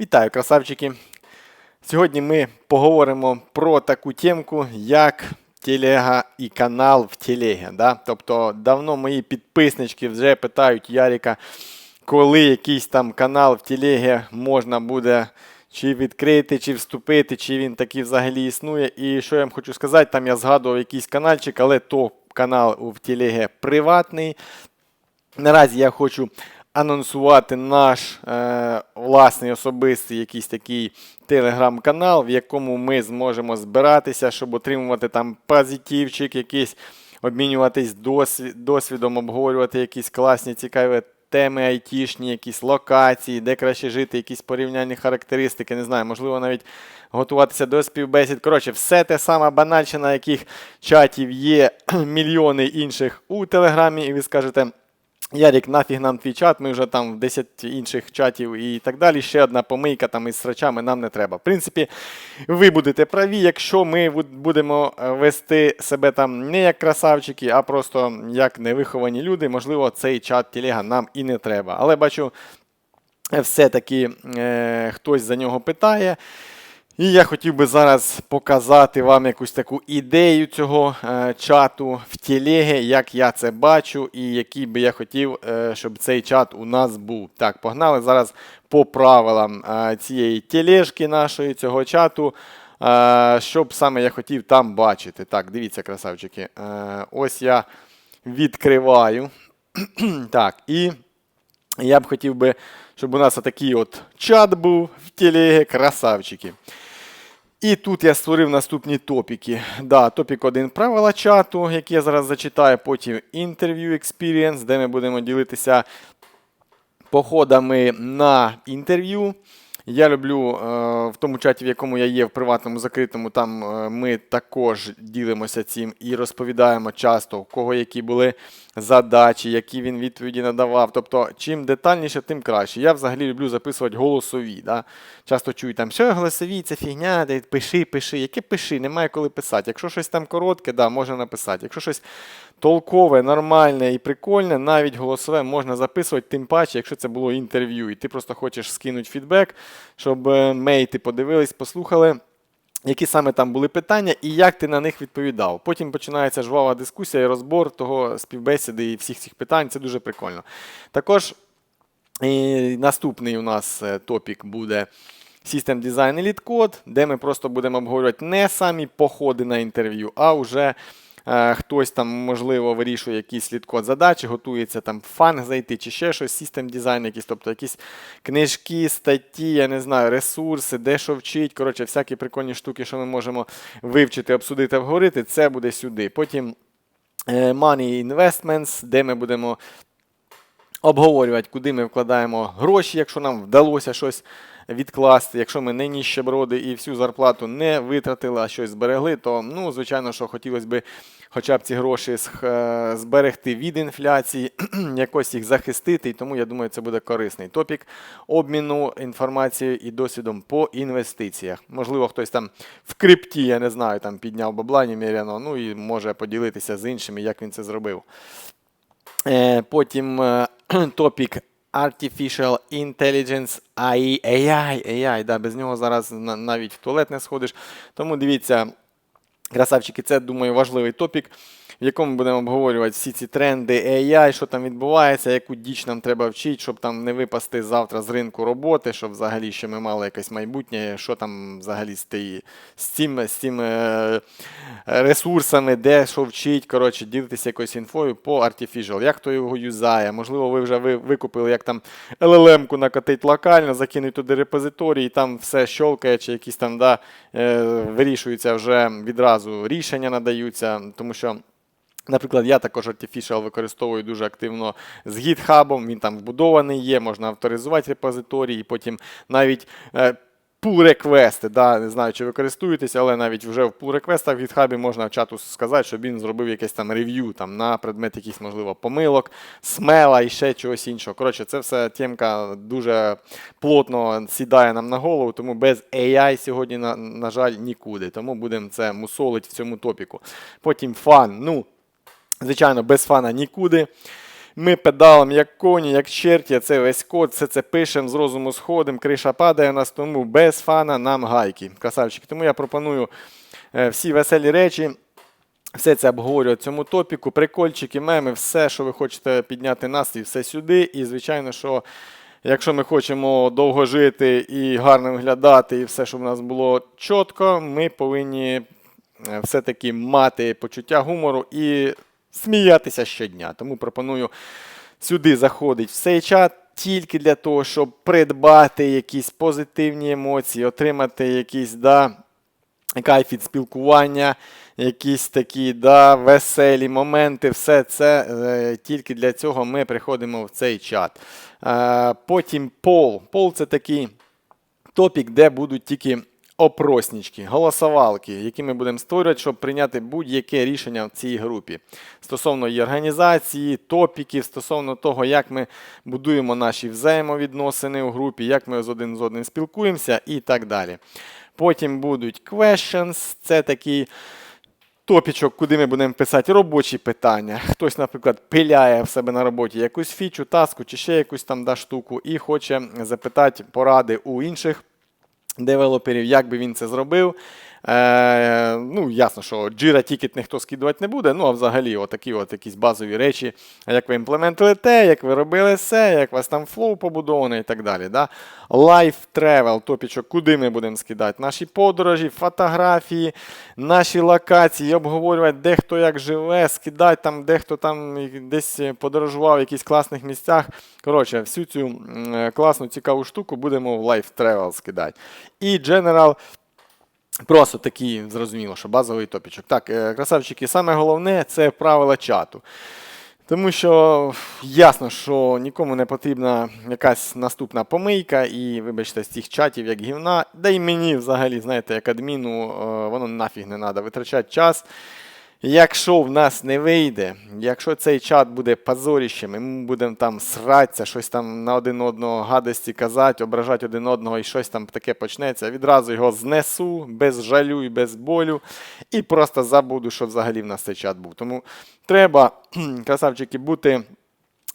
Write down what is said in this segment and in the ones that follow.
Вітаю, красавчики! Сьогодні ми поговоримо про таку темку, як телега і канал в телегі. Да? Тобто давно мої підписнички вже питають Яріка, коли якийсь там канал в телегі можна буде чи відкрити, чи вступити, чи він такий взагалі існує. І що я вам хочу сказати, там я згадував якийсь каналчик, але то канал в телегі приватний. Наразі я хочу анонсувати наш е, власний особистий якийсь такий телеграм-канал, в якому ми зможемо збиратися, щоб отримувати там позитивчик, якийсь, обмінюватись досвід, досвідом, обговорювати якісь класні, цікаві теми айтішні, якісь локації, де краще жити, якісь порівняльні характеристики, не знаю, можливо, навіть готуватися до співбесід. Коротше, все те саме банальщина, яких чатів є мільйони інших у Телеграмі, і ви скажете. Ярік, нафіг нам твій чат, ми вже там в 10 інших чатів і так далі. Ще одна помийка там із срачами нам не треба. В принципі, ви будете праві, якщо ми будемо е, вести себе там не як красавчики, а просто як невиховані люди, можливо, цей чат Телега нам і не треба. Але бачу, все-таки е, хтось за нього питає. І я хотів би зараз показати вам якусь таку ідею цього е, чату в телегі, як я це бачу, і який би я хотів, е, щоб цей чат у нас був. Так, погнали зараз по правилам е, цієї тележки нашої, цього чату. Що б саме я хотів там бачити. Так, дивіться, красавчики. Ось я відкриваю. так, і я б хотів би, щоб у нас такий от чат був в телегі, красавчики. І тут я створив наступні топіки. Да, Топік 1 правила чату, який я зараз зачитаю. Потім інтерв'ю experience, де ми будемо ділитися походами на інтерв'ю. Я люблю е, в тому чаті, в якому я є, в приватному закритому, там е, ми також ділимося цим і розповідаємо часто, у кого які були задачі, які він відповіді надавав. Тобто, чим детальніше, тим краще. Я взагалі люблю записувати голосові. Да? Часто чую там, що голосові, це фігня, пиши, пиши. Яке пиши, немає коли писати. Якщо щось там коротке, да, можна написати. Якщо щось толкове, нормальне і прикольне, навіть голосове можна записувати, тим паче, якщо це було інтерв'ю, і ти просто хочеш скинути фідбек, щоб е, мейти подивились, послухали. Які саме там були питання і як ти на них відповідав. Потім починається жвава дискусія і розбор того співбесіди і всіх цих питань. Це дуже прикольно. Також і наступний у нас е, топік буде System Design Elite Code, де ми просто будемо обговорювати не самі походи на інтерв'ю, а вже е, хтось там, можливо, вирішує якийсь літкод задачі, готується там в фанг зайти чи ще щось, System Design якийсь, тобто якісь книжки, статті, я не знаю, ресурси, де що вчить. Коротше, всякі прикольні штуки, що ми можемо вивчити, обсудити, обговорити, це буде сюди. Потім е, Money Investments, де ми будемо обговорювати, куди ми вкладаємо гроші, якщо нам вдалося щось відкласти. Якщо ми не ніщеброди і всю зарплату не витратили, а щось зберегли, то ну, звичайно, що хотілося б хоча б ці гроші зберегти від інфляції, якось їх захистити. І тому я думаю, це буде корисний топік обміну інформацією і досвідом по інвестиціях. Можливо, хтось там в крипті, я не знаю, там підняв бабла неміряно, ну і може поділитися з іншими, як він це зробив. Е, Потім е, топік Artificial Intelligence AI, AI, AI, да, без нього зараз навіть в туалет не сходиш. Тому дивіться, красавчики, це, думаю, важливий топік, в якому будемо обговорювати всі ці тренди AI, що там відбувається, яку діч нам треба вчити, щоб там не випасти завтра з ринку роботи, щоб взагалі ще ми мали якесь майбутнє, що там взагалі з, тієї- з цим, з цим е, ресурсами, де що вчить, коротше, ділитися якоюсь інфою по Artificial, як хто його юзає. Можливо, ви вже викупили, як там LLM-ку накатить локально, закинуть туди репозиторій, і там все щолкає, чи якісь там да, е, вирішуються вже відразу рішення надаються, тому що. Наприклад, я також Artificial використовую дуже активно з GitHub, він там вбудований є, можна авторизувати репозиторій, і потім навіть е, pull реквести да, не знаю, чи ви користуєтеся, але навіть вже в pull реквестах в GitHub можна чату сказати, щоб він зробив якесь там рев'ю там, на предмет якихось, можливо, помилок, смела і ще чогось іншого. Коротше, це все темка дуже плотно сідає нам на голову, тому без AI сьогодні, на, на жаль, нікуди. Тому будемо це мусолити в цьому топіку. Потім фан. Ну, Звичайно, без фана нікуди. Ми педалом, як коні, як черті, це весь код, все це пишемо, з розуму сходимо, криша падає у нас, тому без фана нам гайки. Красавчики. Тому я пропоную е, всі веселі речі. Все це обговорювати цьому топіку, прикольчики, меми, все, що ви хочете підняти настрій, все сюди. І, звичайно, що якщо ми хочемо довго жити і гарно виглядати, і все, щоб у нас було чітко, ми повинні е, все-таки мати почуття гумору і сміятися щодня. Тому пропоную сюди заходить в цей чат тільки для того, щоб придбати якісь позитивні емоції, отримати якісь да, кайф від спілкування, якісь такі да, веселі моменти. Все це е, тільки для цього ми приходимо в цей чат. Е, потім пол. Пол це такий топік, де будуть тільки опроснічки, голосовалки, які ми будемо створювати, щоб прийняти будь-яке рішення в цій групі. Стосовно її організації, топіків, стосовно того, як ми будуємо наші взаємовідносини у групі, як ми з один з одним спілкуємося і так далі. Потім будуть questions, це такий топічок, куди ми будемо писати робочі питання. Хтось, наприклад, пиляє в себе на роботі якусь фічу, таску чи ще якусь там да, штуку, і хоче запитати поради у інших девелоперів, як би він це зробив. Е, ну, ясно, що Jira тікет ніхто скидувати не буде. Ну, а взагалі, отакі от якісь базові речі, як ви імплементуєте, те, як ви робили все, як у вас там флоу побудований і так далі. Да? Life travel, топічок, куди ми будемо скидати наші подорожі, фотографії, наші локації, обговорювати, де хто як живе, скидати там, де хто там десь подорожував в якихось класних місцях. Коротше, всю цю класну, цікаву штуку будемо в Life Travel скидати. І General Просто такий, зрозуміло, що базовий топічок. Так, е, красавчики, саме головне це правила чату. Тому що ясно, що нікому не потрібна якась наступна помийка, і, вибачте, з цих чатів, як гівна, да й мені взагалі, знаєте, як адміну, е, воно нафіг не треба витрачати час. Якщо в нас не вийде, якщо цей чат буде позоріщем, і ми будемо там сратися, щось там на один одного гадості казати, ображати один одного і щось там таке почнеться, відразу його знесу без жалю і без болю, і просто забуду, що взагалі в нас цей чат був. Тому треба, красавчики, бути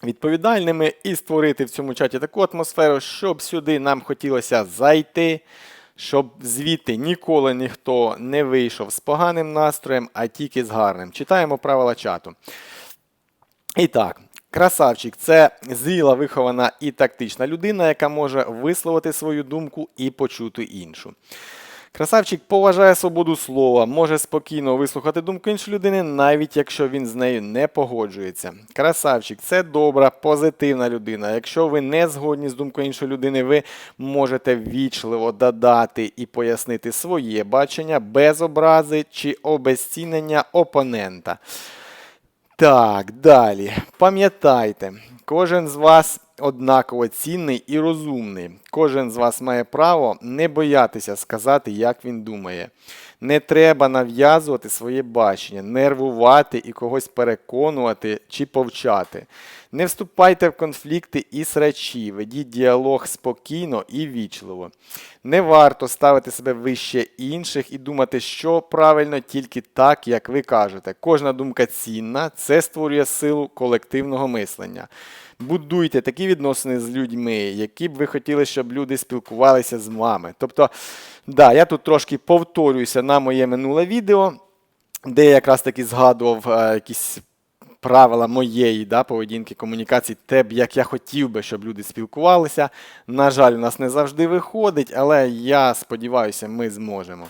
відповідальними і створити в цьому чаті таку атмосферу, щоб сюди нам хотілося зайти щоб звідти ніколи ніхто не вийшов з поганим настроєм, а тільки з гарним. Читаємо правила чату. І так, красавчик це зріла, вихована і тактична людина, яка може висловити свою думку і почути іншу. Красавчик поважає свободу слова, може спокійно вислухати думку іншої людини, навіть якщо він з нею не погоджується. Красавчик це добра, позитивна людина. Якщо ви не згодні з думкою іншої людини, ви можете ввічливо додати і пояснити своє бачення без образи чи обезцінення опонента. Так, далі. Пам'ятайте, кожен з вас однаково цінний і розумний. Кожен з вас має право не боятися сказати, як він думає. Не треба нав'язувати своє бачення, нервувати і когось переконувати чи повчати. Не вступайте в конфлікти і срачі, ведіть діалог спокійно і вічливо. Не варто ставити себе вище інших і думати, що правильно тільки так, як ви кажете. Кожна думка цінна, це створює силу колективного мислення. Будуйте такі відносини з людьми, які б ви хотіли, щоб люди спілкувалися з вами. Тобто, да, я тут трошки повторююся на моє минуле відео, де я якраз таки згадував е, якісь правила моєї да, поведінки, комунікації, те, як я хотів би, щоб люди спілкувалися. На жаль, у нас не завжди виходить, але я сподіваюся, ми зможемо.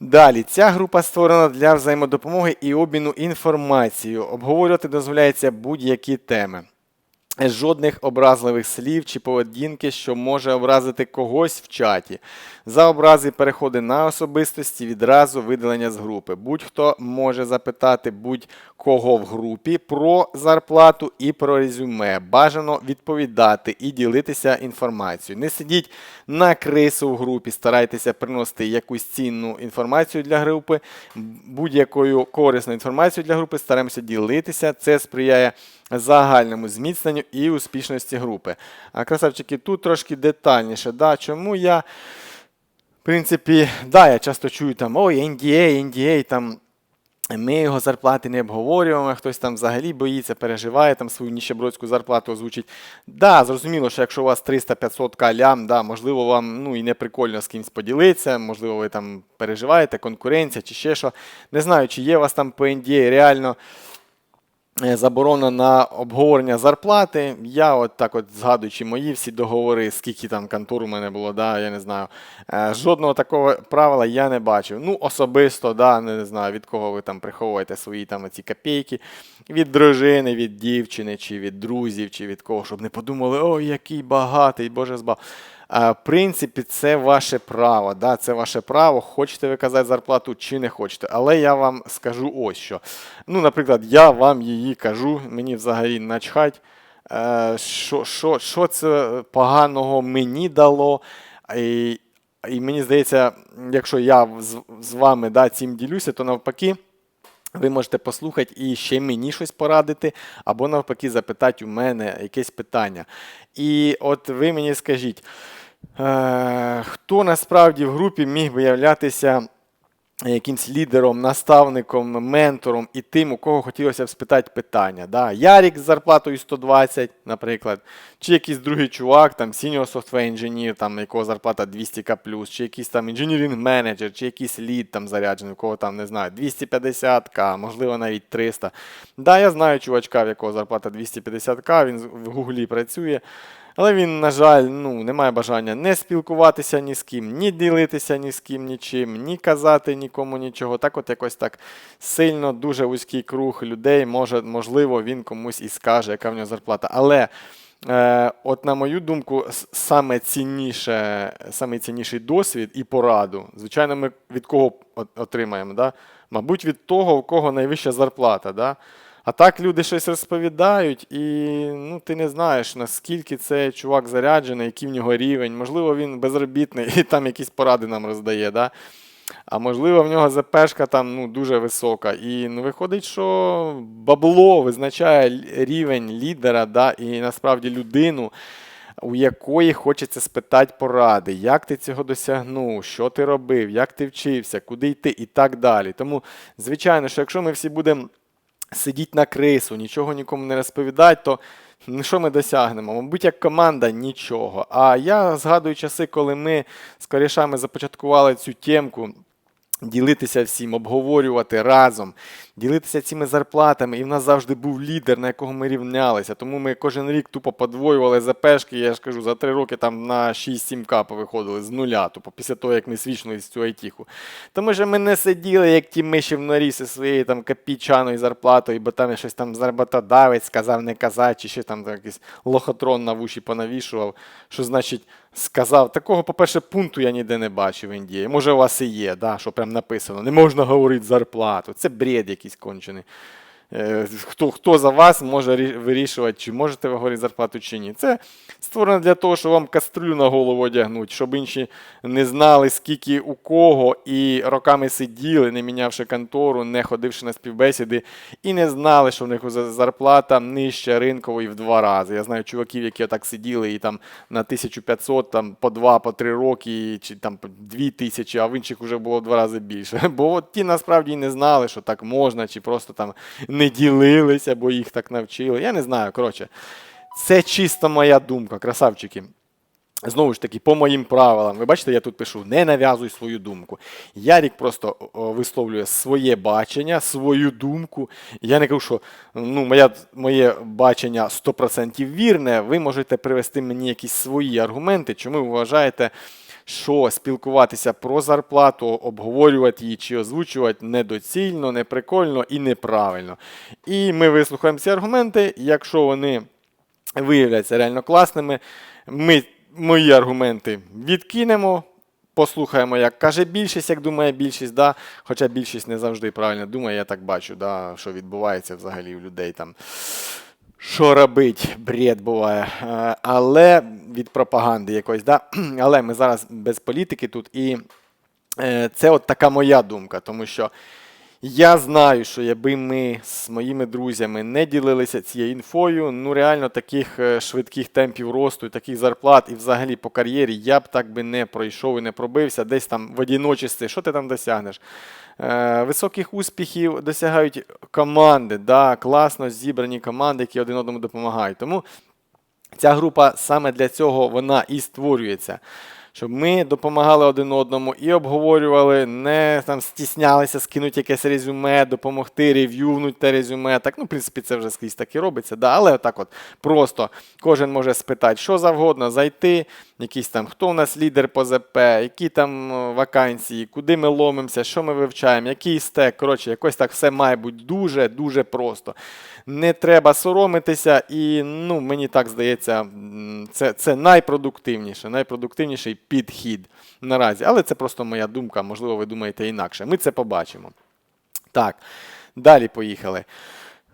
Далі, ця група створена для взаємодопомоги і обміну інформацією. Обговорювати дозволяється будь-які теми. Жодних образливих слів чи поведінки, що може образити когось в чаті. За образи переходи на особистості відразу видалення з групи. Будь-хто може запитати будь-кого в групі про зарплату і про резюме. Бажано відповідати і ділитися інформацією. Не сидіть на крису в групі, старайтеся приносити якусь цінну інформацію для групи. Будь-якою корисною інформацією для групи стараємося ділитися. Це сприяє загальному зміцненню і успішності групи. А красавчики, тут трошки детальніше. Да, Чому я, в принципі, да, я часто чую там ой, NDA, NDA, там. Ми його зарплати не обговорюємо, хтось там взагалі боїться, переживає, там свою ніщебродську зарплату озвучить. Да, зрозуміло, що якщо у вас 300-500 калям, да, можливо, вам ну, і не прикольно з кимось поділитися, можливо, ви там переживаєте, конкуренція чи ще що. Не знаю, чи є у вас там по NDA реально заборона на обговорення зарплати. Я от так от згадуючи мої всі договори, скільки там контор у мене було, да, я не знаю. Е, Жодного такого правила я не бачив. Ну, особисто, да, не знаю, від кого ви там приховуєте свої там ці копійки. Від дружини, від дівчини, чи від друзів, чи від кого, щоб не подумали, ой, який багатий, Боже збав. В принципі, це ваше право. Да? Це ваше право, хочете ви казати зарплату чи не хочете. Але я вам скажу ось що. Ну, наприклад, я вам її кажу, мені взагалі начхать, е, що, що, що це поганого мені дало. І, і мені здається, якщо я з, вами да, цим ділюся, то навпаки. Ви можете послухати і ще мені щось порадити, або навпаки запитати у мене якесь питання. І от ви мені скажіть, хто насправді в групі міг би являтися якимсь лідером, наставником, ментором і тим, у кого хотілося б спитати питання. Да? Ярік з зарплатою 120, наприклад, чи якийсь другий чувак, там senior software engineer, там якого зарплата 200к+, чи якийсь там engineering менеджер, чи якийсь лід там заряджений, у кого там, не знаю, 250к, можливо, навіть 300. Да, я знаю чувачка, в якого зарплата 250к, він в Гуглі працює. Але він, на жаль, ну, не має бажання не спілкуватися ні з ким, ні ділитися ні з ким нічим, ні казати нікому нічого. Так от якось так сильно, дуже вузький круг людей, може, можливо, він комусь і скаже, яка в нього зарплата. Але е, от на мою думку, саме цінніше, саме цінніший досвід і пораду, звичайно, ми від кого отримаємо? Да? Мабуть, від того, у кого найвища зарплата. Да? А так люди щось розповідають, і ну, ти не знаєш, наскільки цей чувак заряджений, який в нього рівень. Можливо, він безробітний і там якісь поради нам роздає. Да? А можливо, в нього ЗПшка там ну, дуже висока. І ну, виходить, що бабло визначає рівень лідера, да? і насправді людину. У якої хочеться спитати поради, як ти цього досягнув, що ти робив, як ти вчився, куди йти і так далі. Тому, звичайно, що якщо ми всі будемо сидіть на крису, нічого нікому не розповідати, то ну, що ми досягнемо? Мабуть, як команда нічого. А я згадую часи, коли ми з корішами започаткували цю темку. Ділитися всім, обговорювати разом, ділитися цими зарплатами. І в нас завжди був лідер, на якого ми рівнялися. Тому ми кожен рік тупо подвоювали запешки. Я ж кажу, за три роки там на 6-7 к повиходили з нуля, тупо після того, як ми свічнули з цю айтіху. Тому що ми не сиділи, як ті миші в норі зі своєю там копійчаною зарплатою, бо там щось там роботодавець сказав не казати, чи ще там якийсь лохотрон на вуші понавішував. Що значить сказав? Такого, по-перше, пункту я ніде не бачив в Індії. Може, у вас і є, да, що прям написано. Не можна говорити зарплату. Це бред якийсь кончений. Е, Хто, хто за вас може вирішувати, чи можете ви говорити зарплату чи ні. Це створено для того, щоб вам кастрюлю на голову одягнути, щоб інші не знали, скільки у кого, і роками сиділи, не мінявши контору, не ходивши на співбесіди, і не знали, що в них зарплата нижча ринкової в два рази. Я знаю чуваків, які отак сиділи і там на 1500, там по два, по три роки, чи там по дві тисячі, а в інших вже було в два рази більше. Бо от ті насправді і не знали, що так можна, чи просто там не ділилися, бо їх так навчили. Я не знаю. Коротше, це чисто моя думка, красавчики. Знову ж таки, по моїм правилам, ви бачите, я тут пишу: не нав'язуй свою думку. Ярік просто висловлює своє бачення, свою думку. Я не кажу, що ну, моя, моє бачення 100% вірне. Ви можете привести мені якісь свої аргументи, чому ви вважаєте, що спілкуватися про зарплату, обговорювати її чи озвучувати недоцільно, неприкольно і неправильно. І ми вислухаємо ці аргументи. Якщо вони виявляться реально класними, ми мої аргументи відкинемо. Послухаємо, як каже більшість, як думає більшість, да? хоча більшість не завжди правильно думає, я так бачу, да? що відбувається взагалі у людей там. Що робить, бред буває. Е, Але від пропаганди якоїсь. да? Але ми зараз без політики тут. І е, це от така моя думка, тому що Я знаю, що якби ми з моїми друзями не ділилися цією інфою, ну реально таких е, швидких темпів росту, таких зарплат, і взагалі по кар'єрі я б так би не пройшов і не пробився. Десь там в одіночестві, що ти там досягнеш? Е, Високих успіхів досягають команди, да, класно зібрані команди, які один одному допомагають. Тому Ця група саме для цього вона і створюється. Щоб ми допомагали один одному і обговорювали, не там стіснялися скинути якесь резюме, допомогти рев'ювнути те резюме. Так, ну, в принципі, це вже скрізь так і робиться. Да? Але отак от просто кожен може спитати, що завгодно, зайти, якийсь там, хто у нас лідер по ЗП, які там вакансії, куди ми ломимося, що ми вивчаємо, який стек. Коротше, якось так все має бути дуже-дуже просто. Не треба соромитися, і ну, мені так здається, це, це найпродуктивніше, найпродуктивніший підхід наразі. Але це просто моя думка, можливо, ви думаєте інакше. Ми це побачимо. Так, далі поїхали.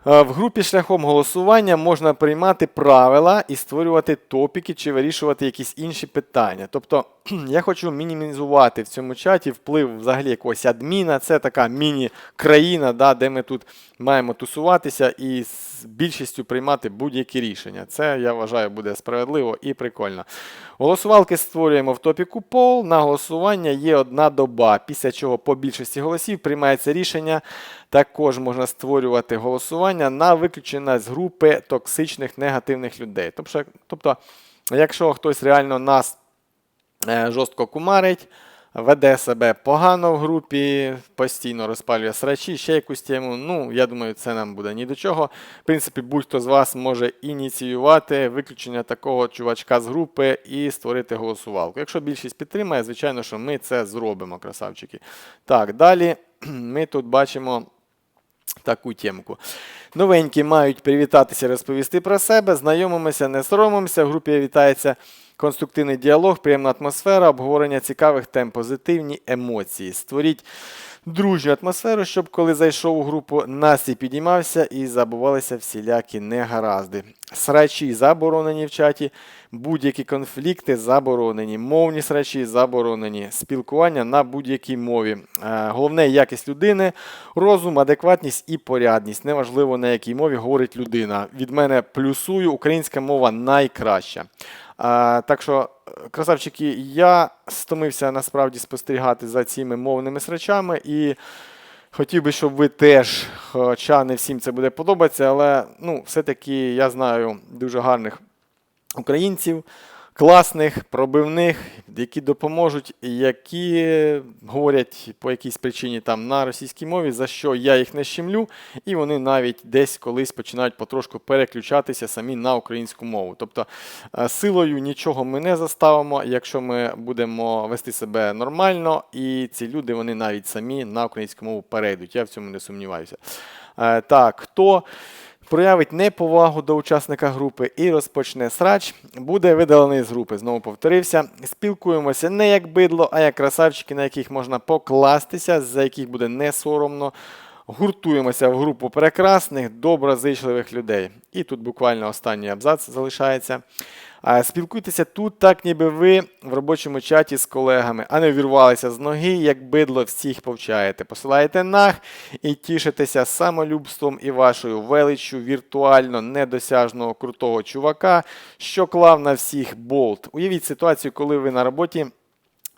Е, В групі шляхом голосування можна приймати правила і створювати топіки чи вирішувати якісь інші питання. Тобто я хочу мінімізувати в цьому чаті вплив взагалі якогось адміна. Це така міні-країна, да, де ми тут маємо тусуватися і з більшістю приймати будь-які рішення. Це я вважаю буде справедливо і прикольно. Голосувалки створюємо в топіку пол. На голосування є одна доба, після чого по більшості голосів приймається рішення. Також можна створювати голосування на виключення з групи токсичних негативних людей. Тобто, тобто якщо хтось реально нас е, жорстко кумарить, веде себе погано в групі, постійно розпалює срачі, ще якусь тему. Ну, я думаю, це нам буде ні до чого. В принципі, будь-хто з вас може ініціювати виключення такого чувачка з групи і створити голосувалку. Якщо більшість підтримає, звичайно, що ми це зробимо, красавчики. Так, далі ми тут бачимо таку тємку. Новенькі мають привітатися, розповісти про себе, знайомимося, не соромимося. В групі вітається конструктивний діалог, приємна атмосфера, обговорення цікавих тем, позитивні емоції. Створіть дружню атмосферу, щоб коли зайшов у групу, настрій підіймався і забувалися всілякі негаразди. Срачі заборонені в чаті, будь-які конфлікти заборонені, мовні срачі заборонені, спілкування на будь-якій мові. Е, Головне якість людини, розум, адекватність і порядність. Неважливо на якій мові говорить людина. Від мене плюсую, українська мова найкраща. Так що, красавчики, я стомився насправді спостерігати за цими мовними срачами і хотів би, щоб ви теж, хоча не всім це буде подобатися, але ну, все-таки я знаю дуже гарних українців, класних, пробивних, які допоможуть, які говорять по якійсь причині там на російській мові, за що я їх не щемлю, і вони навіть десь колись починають потрошку переключатися самі на українську мову. Тобто е, силою нічого ми не заставимо, якщо ми будемо вести себе нормально, і ці люди вони навіть самі на українську мову перейдуть. Я в цьому не сумніваюся. Е, Так, хто проявить неповагу до учасника групи і розпочне срач, буде видалений з групи. Знову повторився. Спілкуємося не як бидло, а як красавчики, на яких можна покластися, за яких буде не соромно. Гуртуємося в групу прекрасних, доброзичливих людей. І тут буквально останній абзац залишається. Спілкуйтеся тут, так ніби ви в робочому чаті з колегами, а не вірвалися з ноги, як бидло всіх повчаєте. Посилаєте нах і тішитеся самолюбством і вашою величчю віртуально недосяжного крутого чувака, що клав на всіх болт. Уявіть ситуацію, коли ви на роботі.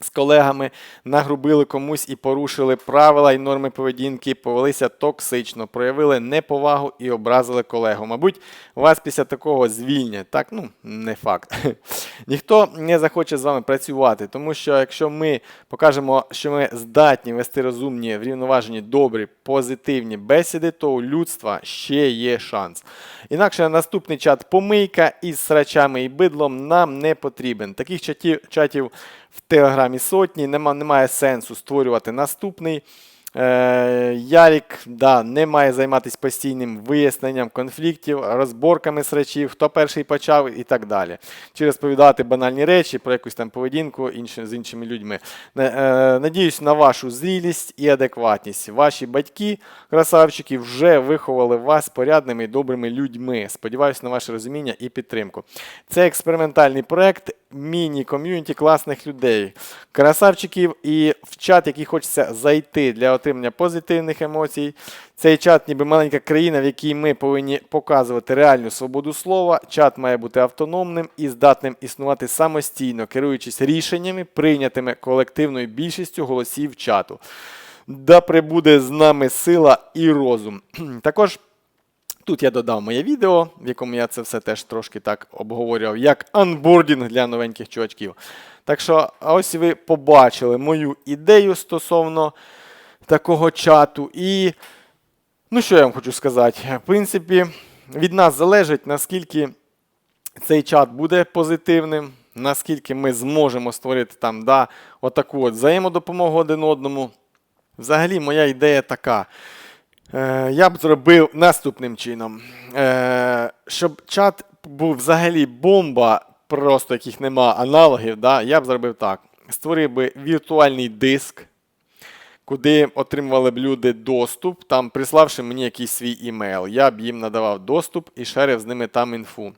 З колегами нагрубили комусь і порушили правила і норми поведінки, повелися токсично, проявили неповагу і образили колегу. Мабуть, вас після такого звільнять. Так, ну, не факт. Ніхто не захоче з вами працювати, тому що якщо ми покажемо, що ми здатні вести розумні, врівноважені, добрі, позитивні бесіди, то у людства ще є шанс. Інакше наступний чат помийка із срачами і бидлом нам не потрібен. Таких чатів, чатів в Телеграмі сотні, нема, немає сенсу створювати наступний. Е, Ярік да, не має займатися постійним виясненням конфліктів, розборками срачів, хто перший почав і так далі. Чи розповідати банальні речі про якусь там поведінку інші, з іншими людьми. Е, е, Надіюсь на вашу зрілість і адекватність. Ваші батьки, красавчики, вже виховали вас порядними і добрими людьми. Сподіваюся на ваше розуміння і підтримку. Це експериментальний проект. Міні-ком'юніті класних людей, красавчиків і в чат, який хочеться зайти для отримання позитивних емоцій. Цей чат, ніби маленька країна, в якій ми повинні показувати реальну свободу слова. Чат має бути автономним і здатним існувати самостійно, керуючись рішеннями, прийнятими колективною більшістю голосів чату. Да прибуде з нами сила і розум. Також Тут я додав моє відео, в якому я це все теж трошки так обговорював, як анбордінг для новеньких чувачків. Так що, ось ви побачили мою ідею стосовно такого чату. І ну що я вам хочу сказати? В принципі, від нас залежить, наскільки цей чат буде позитивним, наскільки ми зможемо створити там да, отаку от взаємодопомогу один одному. Взагалі, моя ідея така. Е, я б зробив наступним чином. Е, щоб чат був взагалі бомба, просто яких нема аналогів, да, я б зробив так. Створив би віртуальний диск, куди отримували б люди доступ, там приславши мені якийсь свій імейл. Я б їм надавав доступ і шерив з ними там інфу.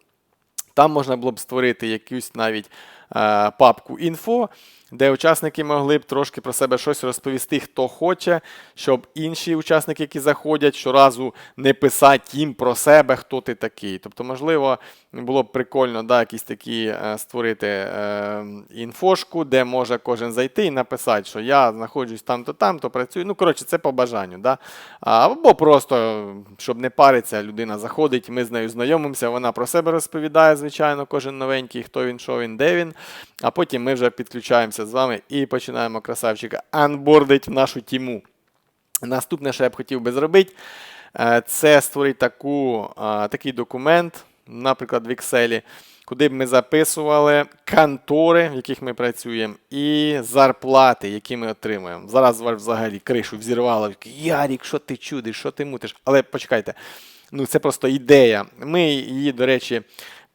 Там можна було б створити якусь навіть е, папку інфо, де учасники могли б трошки про себе щось розповісти, хто хоче, щоб інші учасники, які заходять, щоразу не писати їм про себе, хто ти такий. Тобто, можливо, було б прикольно да, якісь такі е, створити е, інфошку, де може кожен зайти і написати, що я знаходжусь там-то, там-то працюю. Ну, коротше, це по бажанню. Да? Або просто, щоб не париться, людина заходить, ми з нею знайомимося, вона про себе розповідає, звичайно, кожен новенький, хто він, що він, де він. А потім ми вже підключаємося з вами і починаємо красавчика анбордить в нашу тіму. Наступне, що я б хотів би зробити, е, це створити таку, е, такий документ, наприклад, в Excel, куди б ми записували контори, в яких ми працюємо, і зарплати, які ми отримуємо. Зараз взагалі кришу взірвало. Ярік, що ти чудиш, що ти мутиш? Але почекайте, ну це просто ідея. Ми її, до речі,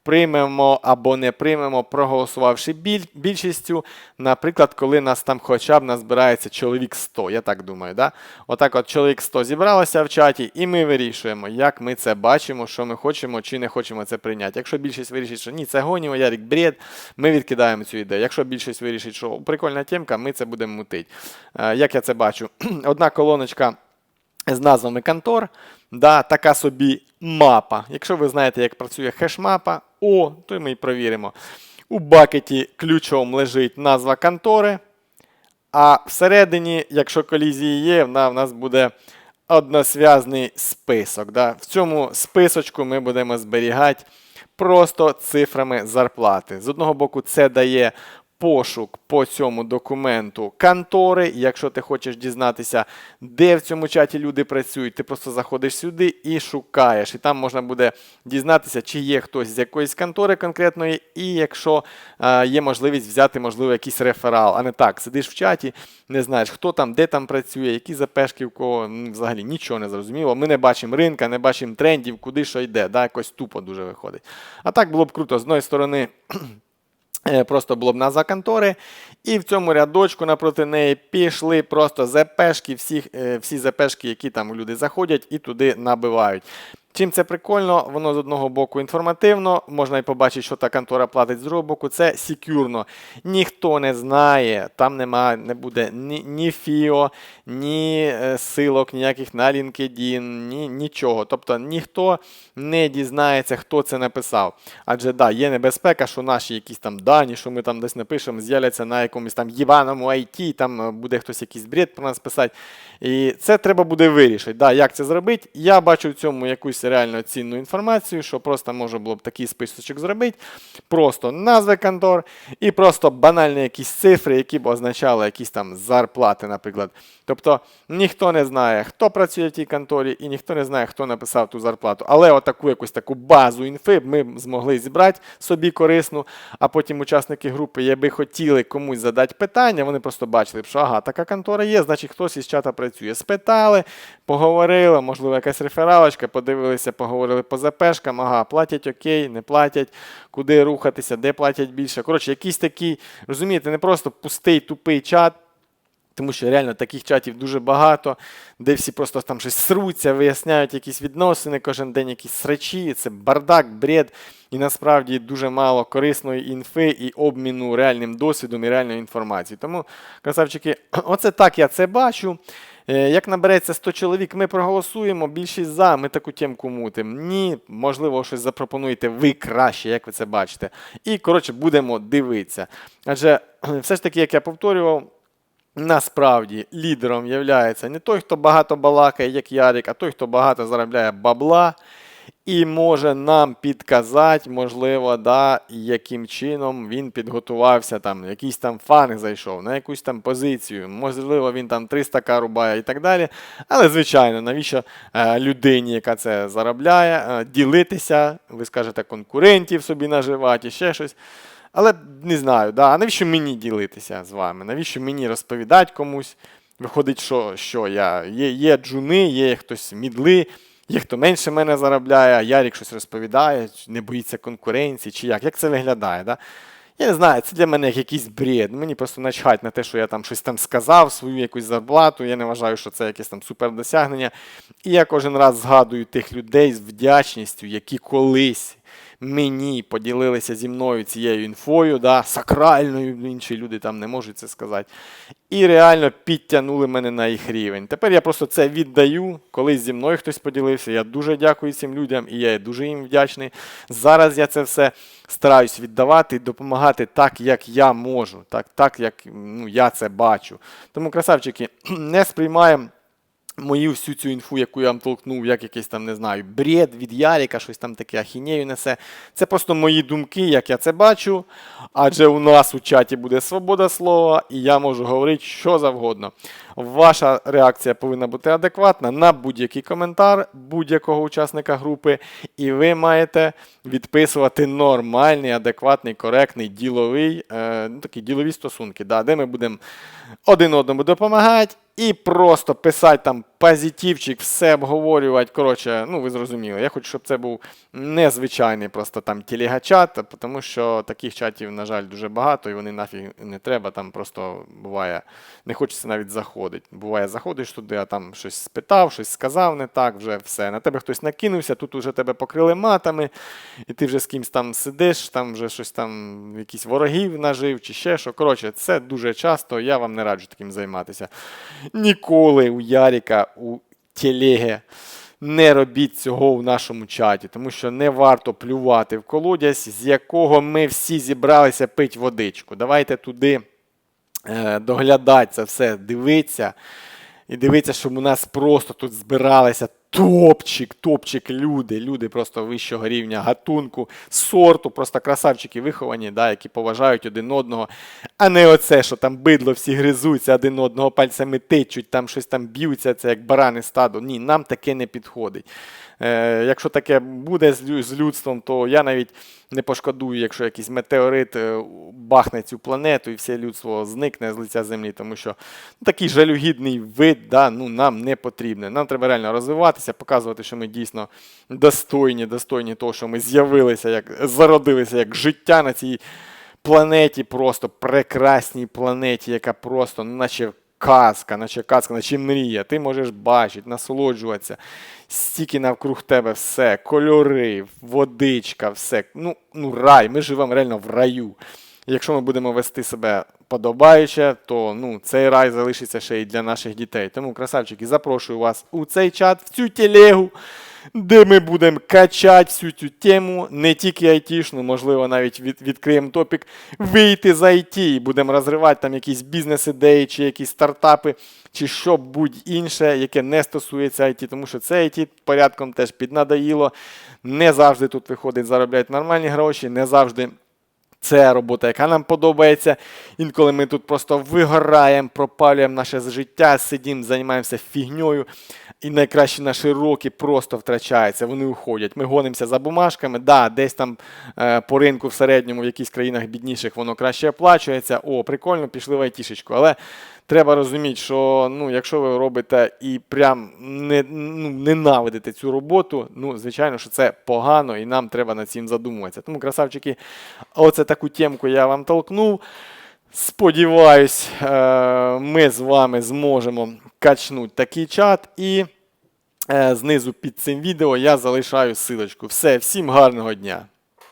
приймемо або не приймемо, проголосувавши біль, більшістю. Наприклад, коли нас там хоча б назбирається чоловік 100, я так думаю. Да? Отак от чоловік 100 зібралося в чаті, і ми вирішуємо, як ми це бачимо, що ми хочемо чи не хочемо це прийняти. Якщо більшість вирішить, що ні, це гоніво, Ярик, бред, ми відкидаємо цю ідею. Якщо більшість вирішить, що прикольна темка, ми це будемо мутити. Е, як я це бачу? Одна колоночка з назвами контор, да, така собі мапа. Якщо ви знаєте, як працює хеш-мапа, о, то ми і провіримо. У бакеті ключом лежить назва контори. А всередині, якщо колізії є, в нас буде односв'язний список. Да? В цьому списочку ми будемо зберігати просто цифрами зарплати. З одного боку, це дає пошук по цьому документу контори. Якщо ти хочеш дізнатися, де в цьому чаті люди працюють, ти просто заходиш сюди і шукаєш. І там можна буде дізнатися, чи є хтось з якоїсь контори конкретної, і якщо е, є можливість взяти, можливо, якийсь реферал. А не так, сидиш в чаті, не знаєш, хто там, де там працює, які запешки в кого. Ну, взагалі нічого не зрозуміло. Ми не бачимо ринка, не бачимо трендів, куди що йде. Да? Якось тупо дуже виходить. А так було б круто, з одної сторони. Е, просто було б назва контори. І в цьому рядочку напроти неї пішли просто ЗПшки, всі, е, всі ЗПшки, які там люди заходять і туди набивають. Чим це прикольно, воно з одного боку інформативно, можна і побачити, що та контора платить з другого боку, це секюрно. Ніхто не знає, там нема, не буде ні ні фіо, ні е, силок, ніяких на LinkedIn, ні нічого.Тобто ніхто не дізнається, хто це написав. Адже да, є небезпека, що наші якісь там дані, що ми там десь напишемо, з'являться на якомусь там єваному IT, там е, буде хтось якийсь бред про нас писати. І це треба буде вирішити. Да, Як це зробити? Я бачу в цьому якусь реально цінну інформацію, що просто можна було б такий списочок зробити. Просто назви контор і просто банальні якісь цифри, які б означали якісь там зарплати, наприклад. Тобто ніхто не знає, хто працює в тій конторі, і ніхто не знає, хто написав ту зарплату. Але отаку якусь таку базу інфи ми змогли зібрати собі корисну, а потім учасники групи, якби хотіли комусь задати питання, вони просто бачили, що ага, така контора є, значить хтось із чата працює. Спитали, поговорили, можливо, якась рефералочка, подивилися, поговорили по ЗПшкам, ага, платять окей, не платять, куди рухатися, де платять більше. Коротше, якийсь такий, розумієте, не просто пустий тупий чат. Тому що реально таких чатів дуже багато, де всі просто там щось сруться, виясняють якісь відносини, кожен день якісь срачі, це бардак, бред. І насправді дуже мало корисної інфи і обміну реальним досвідом і реальною інформацією. Тому, красавчики, оце так я це бачу. Е, Як набереться 100 чоловік, ми проголосуємо, більшість за, ми таку тємку мутимо. Ні, можливо, щось запропонуєте ви краще, як ви це бачите. І, коротше, будемо дивитися. Адже все ж таки, як я повторював, насправді лідером є не той, хто багато балакає, як Ярик, а той, хто багато заробляє бабла. І може нам підказати, можливо, да, яким чином він підготувався, там, якийсь там фан зайшов, на якусь там позицію. Можливо, він там 300к рубає і так далі. Але, звичайно, навіщо е, людині, яка це заробляє, е, ділитися, ви скажете, конкурентів собі наживати і ще щось. Але не знаю, да, а навіщо мені ділитися з вами? Навіщо мені розповідати комусь? Виходить, що що я є, є джуни, є хтось мідли. Є хто менше мене заробляє, а Ярік щось розповідає, не боїться конкуренції, чи як. Як це виглядає? Да? Я не знаю, це для мене як якийсь бред. Мені просто начхать на те, що я там щось там сказав, свою якусь зарплату. Я не вважаю, що це якесь там супердосягнення. І я кожен раз згадую тих людей з вдячністю, які колись мені поділилися зі мною цією інфою, да, сакральною, інші люди там не можуть це сказати. І реально підтягнули мене на їх рівень. Тепер я просто це віддаю. Колись зі мною хтось поділився. Я дуже дякую цим людям і я дуже їм вдячний. Зараз я це все стараюсь віддавати і допомагати так, як я можу, так, так як ну, я це бачу. Тому, красавчики, не сприймаємо. Мою всю цю інфу, яку я вам толкнув, як якийсь там, не знаю, бред від Яріка, щось там таке ахінею несе. Це просто мої думки, як я це бачу. Адже у нас у чаті буде свобода слова, і я можу говорити що завгодно. Ваша реакція повинна бути адекватна на будь-який коментар будь-якого учасника групи, і ви маєте відписувати нормальний, адекватний, коректний, діловий, е, ну, такі ділові стосунки, да, де ми будемо один одному допомагати. І просто писати там позитивчик, все обговорювати. Коротше, ну ви зрозуміли. Я хочу, щоб це був незвичайний просто там телегачат, тому що таких чатів, на жаль, дуже багато, і вони нафіг не треба. Там просто буває, не хочеться навіть заходити. Буває, заходиш туди, а там щось спитав, щось сказав не так, вже все. На тебе хтось накинувся, тут уже тебе покрили матами, і ти вже з кимось там сидиш, там вже щось там, якісь ворогів нажив чи ще що. Коротше, це дуже часто, я вам не раджу таким займатися. Ніколи у Яріка, у телеги не робіть цього в нашому чаті, тому що не варто плювати в колодязь, з якого ми всі зібралися пити водичку. Давайте туди е, доглядати це все, дивитися. І дивитися, щоб у нас просто тут збиралися топчик, топчик люди, люди просто вищого рівня гатунку, сорту, просто красавчики виховані, да, які поважають один одного. А не оце, що там бидло всі гризуться, один одного пальцями тичуть, там щось там б'ються, це як барани стадо. Ні, нам таке не підходить. Е, Якщо таке буде з людством, то я навіть не пошкодую, якщо якийсь метеорит е, бахне цю планету і все людство зникне з лиця землі, тому що ну, такий жалюгідний вид да, ну, нам не потрібен. Нам треба реально розвиватися, показувати, що ми дійсно достойні, достойні того, що ми з'явилися, як зародилися як життя на цій планеті, просто прекрасній планеті, яка просто, наче казка, наче казка, наче мрія. Ти можеш бачити, насолоджуватися. Стільки навкруг тебе все, кольори, водичка, все. Ну, ну рай, ми живемо реально в раю. Якщо ми будемо вести себе подобаюче, то ну, цей рай залишиться ще й для наших дітей. Тому, красавчики, запрошую вас у цей чат, в цю телегу, де ми будемо качати всю цю тему, не тільки айтішну, можливо, навіть від, відкриємо топік, вийти з IT і будемо розривати там якісь бізнес-ідеї, чи якісь стартапи, чи що будь-інше, яке не стосується IT, тому що це IT порядком теж піднадоїло. Не завжди тут виходить заробляти нормальні гроші, не завжди. Це робота, яка нам подобається. Інколи ми тут просто вигораємо, пропалюємо наше життя, сидім, займаємося фігньою, і найкращі наші роки просто втрачаються, вони уходять. Ми гонимося за бумажками. Да, десь там е, по ринку в середньому, в якихось країнах бідніших, воно краще оплачується. О, прикольно, пішли в айтішечку. Але треба розуміти, що ну, якщо ви робите і прям не, ну, ненавидите цю роботу, ну, звичайно, що це погано, і нам треба над цим задумуватися. Тому, красавчики, оце таку темку я вам толкнув. Сподіваюсь, е, ми з вами зможемо качнути такий чат. І е, знизу під цим відео я залишаю силочку. Все, всім гарного дня!